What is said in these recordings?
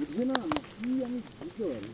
বুঝবে না? না কি আমি বুঝতে পারি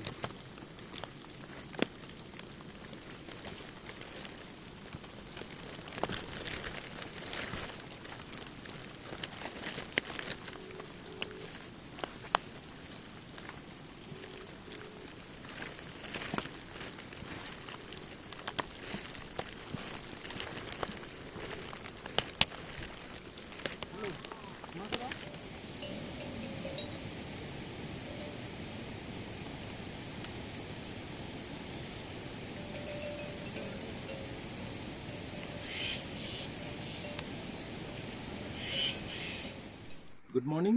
গুড মর্নিং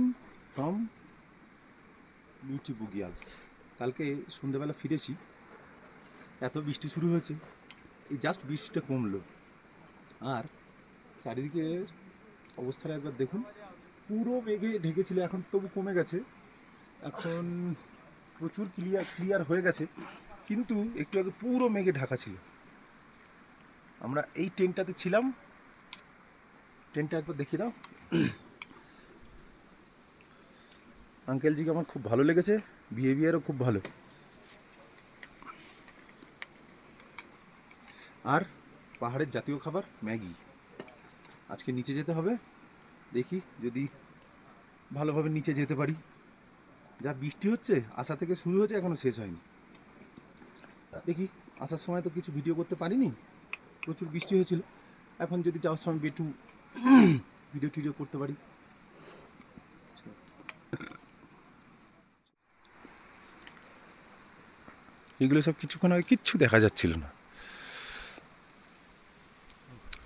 ফ্রম মিউটি বুগিয়াল কালকে সন্ধ্যেবেলা ফিরেছি, এত বৃষ্টি শুরু হয়েছে, এই জাস্ট বৃষ্টিটা কমলো। আর চারিদিকের অবস্থাটা একবার দেখুন, পুরো মেঘে ঢেকেছিল, এখন তবু কমে গেছে। এখন প্রচুর ক্লিয়ার ক্লিয়ার হয়ে গেছে, কিন্তু একটু আগে পুরো মেঘে ঢাকা ছিল। আমরা এই টেন্টটাতে ছিলাম। টেন্টটা একবার দেখিয়ে দাও। আঙ্কেলজিকে আমার খুব ভালো লেগেছে বিহেভিয়ারও খুব ভালো। আর পাহাড়ের জাতীয় খাবার, ম্যাগি। আজকে নিচে যেতে হবে, দেখি যদি ভালোভাবে নিচে যেতে পারি। যা বৃষ্টি হচ্ছে, আসা থেকে শুরু হয়েছে, এখনও শেষ হয়নি। দেখি, আসার সময় তো কিছু ভিডিও করতে পারিনি, প্রচুর বৃষ্টি হয়েছিল। এখন যদি যাওয়ার সময় একটু ভিডিও টিডিও করতে পারি। এগুলো সব কিছুক্ষণ আগে কিচ্ছু দেখা যাচ্ছিল না।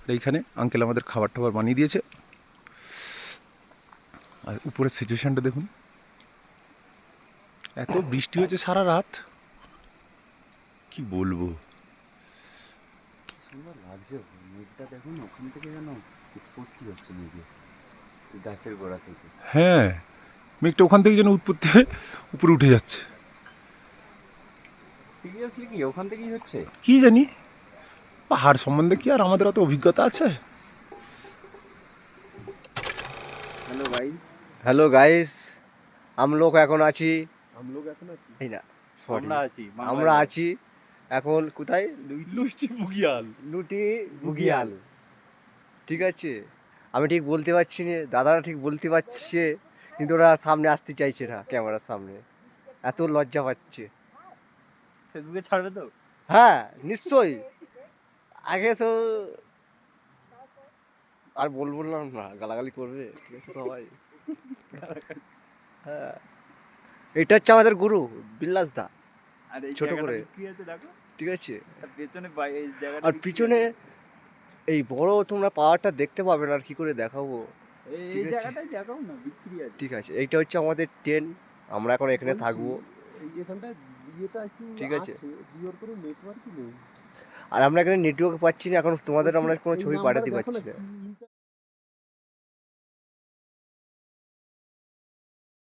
আর এইখানে আঙ্কেল আমাদের খাবার টাবার বানিয়ে দিয়েছে। আর উপরের সিচুয়েশানটা দেখুন। এত বৃষ্টি হয়েছে সারা রাত। কি বলব? সুন্দর লাগছে। মেঘটা দেখুন ওখান থেকে যেন উৎপত্তি হচ্ছে মেঘে গাছের গোড়া থেকে। হ্যাঁ মেঘটা ওখান থেকে যেন উৎপত্তি হয়ে উপরে উঠে যাচ্ছে। সিরিয়াসলি কি? ওখান থেকেই হচ্ছে? কি জানি? পাহাড় সম্বন্ধে কি আর আমাদের অত অভিজ্ঞতা আছে? হ্যালো গাইস হ্যালো গাইস আমলোক এখন আছি। আমলোক এখন আছি? না আমরা আছি এখন কোথায়? লুচি বুগিয়াল লুটি বুগিয়াল ঠিক আছে? আমি ঠিক বলতে পারছি না দাদারা ঠিক বলতে পারছে কিন্তু ওরা সামনে আসতে চাইছে না ক্যামেরার সামনে। এত লজ্জা পাচ্ছে। ফেসবুকে ছাড়বে তো? হ্যাঁ নিশ্চয়ই। আগে তো আর বলব না গালাগালি করবে ঠিক আছে সবাই। হ্যাঁ। এটা হচ্ছে আমাদের গুরু বিল্লাস দা। ছোট করে। ঠিক আছে। আর পেছনে এই বড় তোমরা পাওয়ারটা দেখতে পাবে না আর কি করে দেখাবো? ঠিক আছে। এইটা হচ্ছে আমাদের ট্রেন আমরা এখন এখানে থাকব। এখানটা ইয়েটা একটু ঠিক আছে। জিওর কোনো নেটওয়ার্কই নেই আর আমরা এখানে নেটওয়ার্ক পাচ্ছি না এখন তোমাদের আমরা কোনো ছবি পাঠাতে পারছি না